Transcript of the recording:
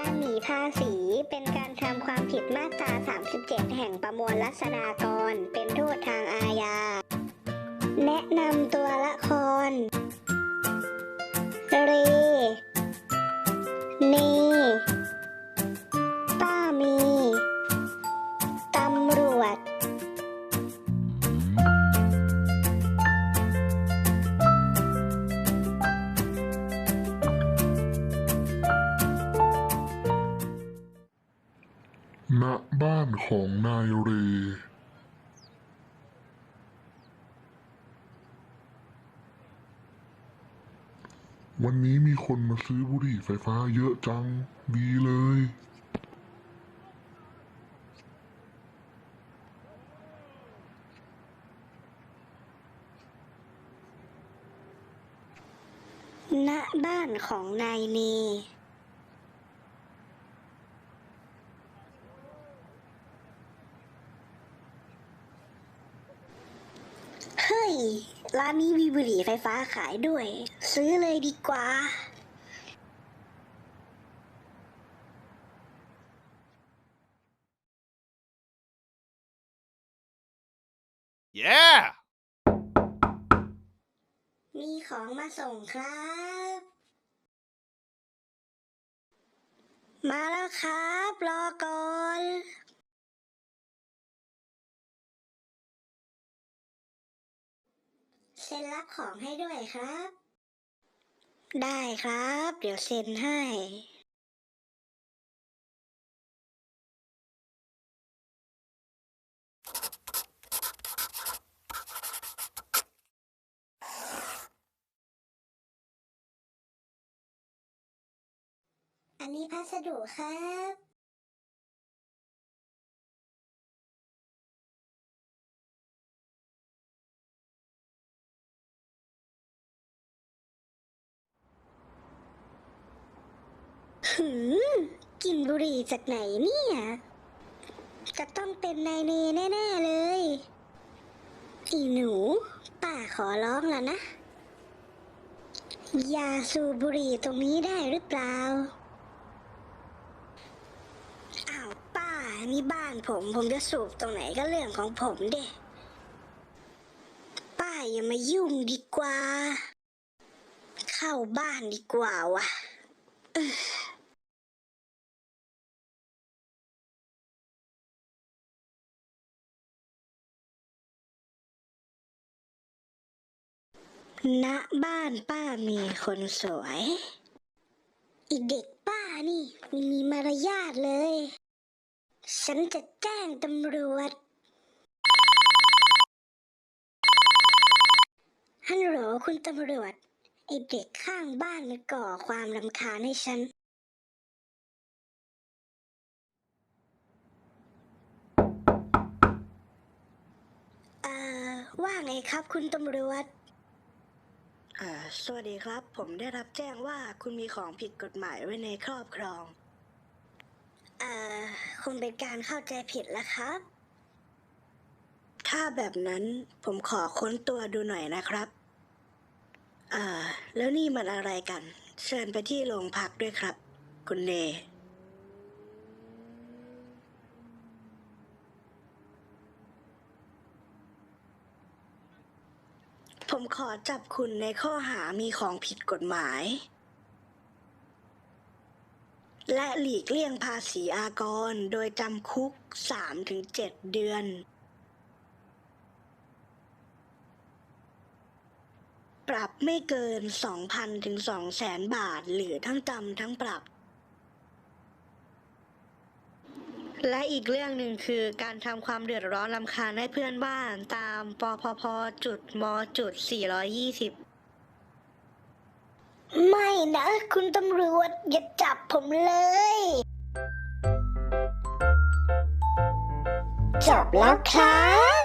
การหนีภาษีเป็นการทำความผิดมาตรา 37 แห่งประมวลรัษฎากร เป็นโทษทางอาญา แนะนำตัวละคร ณบ้านของนายเร วันนี้มีคนมาซื้อบุหรี่ไฟฟ้าเยอะจัง ดีเลย ณบ้านของนายเน เฮ้ย ร้านนี้มีบุหรี่ไฟฟ้าขายด้วย ซื้อเลยดีกว่า Yeah! มีของมาส่งครับ มาแล้วครับ รอก่อน เซ็นรับของให้ด้วยครับ ได้ครับ เดี๋ยวเซ็นให้ อันนี้พัสดุครับ หืมกลิ่นบุหรี่จากไหนเนี่ย จะต้องเป็นนายเนแน่ๆเลย อีหนู ป้าขอร้องแล้วนะอย่าสูบบุหรี่ตรงนี้ได้หรือเปล่า อ้าวป้านี่บ้านผม ผมจะสูบตรงไหนก็เรื่องของผมเด้ป้าอย่ามายุ่งดีกว่า เข้าบ้านดีกว่าวะเณบ้านป้ามีคนสวย อีเด็กป้านี่ไม่มีมารยาทเลย ฉันจะแจ้งตำรวจ ฮัลโหลคุณตำรวจ ไอเด็กข้างบ้านมันก่อความรำคาญให้ฉัน เอ่อ ว่าไงครับคุณตำรวจ สวัสดีครับ ผมได้รับแจ้งว่าคุณมีของผิดกฎหมายไว้ในครอบครองเอ่อคงเป็นการเข้าใจผิดแล้วครับ ถ้าแบบนั้นผมขอค้นตัวดูหน่อยนะครับอ่าแล้วนี่มันอะไรกัน เชิญไปที่โรงพักด้วยครับ คุณเน ผมขอจับคุณในข้อหามีของผิดกฎหมาย และหลีกเลี่ยงภาษีอากร โดยจำคุก 3-7 เดือน ปรับไม่เกิน 2,000ถึง200,000 บาท หรือทั้งจำทั้งปรับ และอีกเรื่องหนึ่งคือการทำความเดือดร้อนลำคาญให้เพื่อนบ้านตามปพพจุดมจุด420 ไม่นะ คุณตำรวจอย่าจับผมเลย จบแล้วครับ